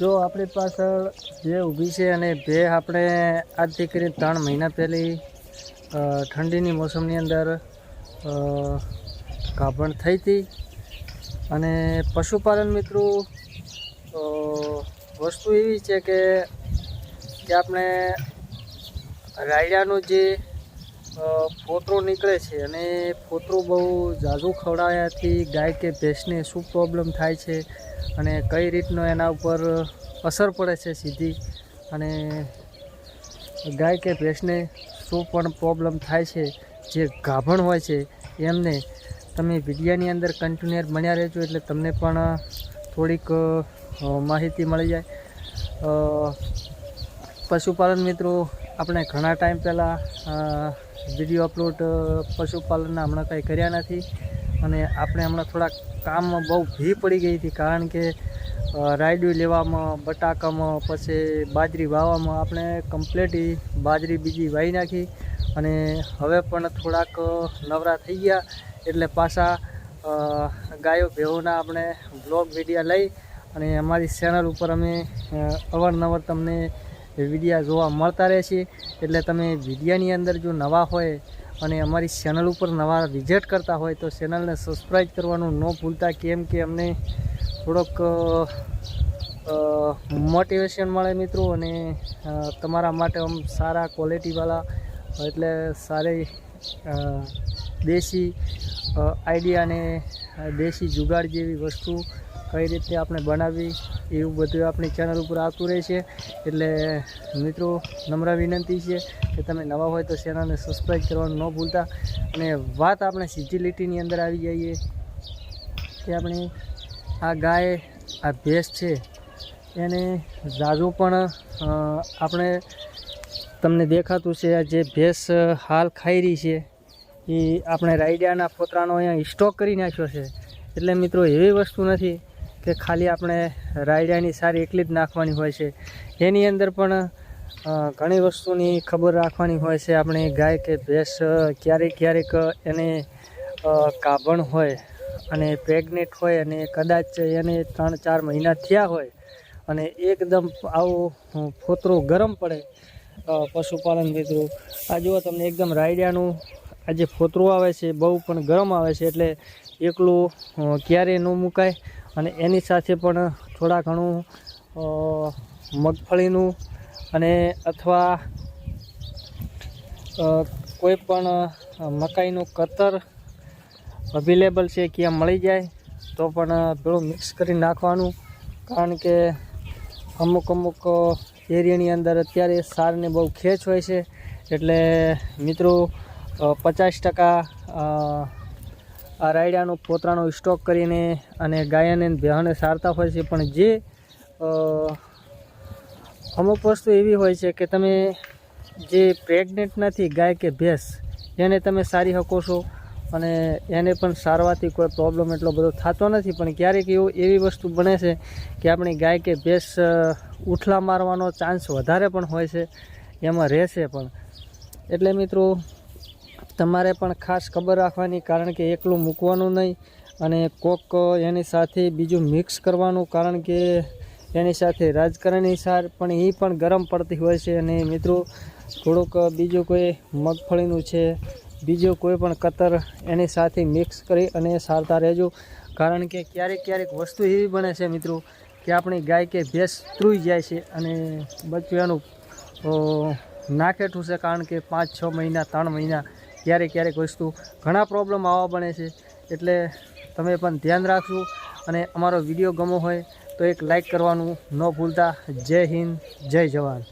જો આપણી પાછળ જે ઊભી છે અને બે આપણે આજથી કરીને ત્રણ મહિના પહેલી ઠંડીની મોસમની અંદર કાપણ થઈ હતી. અને પશુપાલન મિત્રો વસ્તુ એવી છે કે આપણે રાયડાનું જે ફોતરો નીકળે છે અને ફોતરો બહુ ઝાઝું ખવડાવવાથી ગાય કે ભેંસને શું પ્રોબ્લેમ થાય છે અને કઈ રીતનો એના ઉપર અસર પડે છે સીધી અને ગાય કે ભેંસને શું પણ પ્રોબ્લેમ થાય છે, જે ગાભણ હોય છે, એમને તમે વિડીયાની અંદર કન્ટિન્યુઅર બન્યા રહેજો એટલે તમને પણ થોડીક માહિતી મળી જાય. પશુપાલન મિત્રો આપણે ઘણા ટાઈમ પહેલાં વીડિયો અપલોડ પશુપાલનના હમણાં કંઈ કર્યા નથી અને આપણે હમણાં થોડાક કામમાં બહુ ભી પડી ગઈ હતી કારણ કે રાયડું લેવામાં, બટાકામાં, પછી બાજરી વાવવામાં આપણે કમ્પ્લીટ બાજરી બીજી વાવી નાખી અને હવે પણ થોડાક નવરા થઈ ગયા એટલે પાછા ગાયો ભેવોના આપણે બ્લોગ વિડીયા લઈ અને અમારી ચેનલ ઉપર અમે અવારનવાર તમને વિડીયા જોવા મળતા રહે છે એટલે તમે વિડીયાની અંદર જો નવા હોય અને અમારી ચેનલ ઉપર નવા વિઝિટ કરતા હોય તો ચેનલને સબસ્ક્રાઈબ કરવાનું ન ભૂલતા. કેમ કે અમને થોડોક મોટિવેશન મળે મિત્રો અને તમારા માટે આમ સારા ક્વોલિટીવાળા એટલે સારી દેશી આઈડિયા અને દેશી જુગાડ જેવી વસ્તુ કઈ રીતે આપણે બનાવવી એવું બધું આપણી ચેનલ ઉપર આવતું રહે છે. એટલે મિત્રો, નમ્ર વિનંતી છે કે તમે નવા હોય તો ચેનલને સબસ્ક્રાઈબ કરવાનું ન ભૂલતા અને વાત આપણે સીધી લીટીની અંદર આવી જઈએ કે આપણે આ ગાય, આ ભેંસ છે, એને ઝાઝું પણ આપણે તમને દેખાતું છે આ જે ભેંસ હાલ ખાઈ રહી છે, એ આપણે રાયડિયાના ફોતરાનો અહીંયા સ્ટોક કરી નાખ્યો છે. એટલે મિત્રો, એવી વસ્તુ નથી. કે ખાલી આપણે રાયડાની સારી એકલી જ નાખવાની હોય છે. એની અંદર પણ ઘણી વસ્તુની ખબર રાખવાની હોય છે. આપણે ગાય કે ભેંસ ક્યારેક ક્યારેક એને કાબણ હોય અને પ્રેગ્નેટ હોય અને કદાચ એને ત્રણ ચાર મહિના થયા હોય અને એકદમ આવું ફોતરો ગરમ પડે પશુપાલન મિત્રો. આ જુઓ તમને એકદમ રાયડિયાનું આ જે ફોતરું આવે છે, બહુ પણ ગરમ આવે છે. એટલે એકલું ક્યારેય ન મુકાય. અને એની સાથે પણ થોડા ઘણું મગફળીનું અને અથવા કોઈ પણ મકાઈનું કતર અવેલેબલ છે ક્યાં મળી જાય, તો પણ પેલું મિક્સ કરી નાખવાનું. કારણ કે અમુક અમુક એરિયાની અંદર અત્યારે સારને બહુ ખેંચ હોય છે. એટલે મિત્રો પચાસ ટકા આ રાયડાનો પોતરાનો સ્ટોક કરીને અને ગાયને અને સારતા હોય છે. પણ જે અમુક વસ્તુ એવી હોય છે કે તમે જે પ્રેગ્નેન્ટ નથી ગાય કે ભેંસ, એને તમે સારી શકો છો અને એને પણ સારવાથી કોઈ પ્રોબ્લેમ એટલો બધો થતો નથી. પણ ક્યારેક એવું, એવી વસ્તુ બને છે કે આપણી ગાય કે ભેંસ ઉઠલા મારવાનો ચાન્સ વધારે પણ હોય છે. એમાં રહેશે પણ. એટલે મિત્રો તમારે પણ ખાસ ખબર રાખવાની, કારણ કે એકલું મૂકવાનું નહીં અને કોક એની સાથે બીજું મિક્સ કરવાનું, કારણ કે એની સાથે રાજકારણની સાર, પણ એ પણ ગરમ પડતી હોય છે. અને મિત્રો, થોડુંક બીજું કોઈ મગફળીનું છે, બીજું કોઈ પણ કતર એની સાથે મિક્સ કરી અને સારતા રહેજો. કારણ કે ક્યારેક ક્યારેક વસ્તુ એવી બને છે મિત્રો, કે આપણી ગાય કે ભેંસ ત્રુઈ જાય છે અને બચ્ચું એનું નાખેઠું છે, કારણ કે પાંચ છ મહિના, ત્રણ મહિના ક્યારેક ક્યારેક વસ્તુ ઘણા પ્રોબ્લેમ આવવા બને છે. એટલે તમે પણ ધ્યાન રાખજો અને અમારો વીડિયો ગમો હોય તો એક લાઈક કરવાનું ન ભૂલતા. જય હિન્દ, જય જવાન.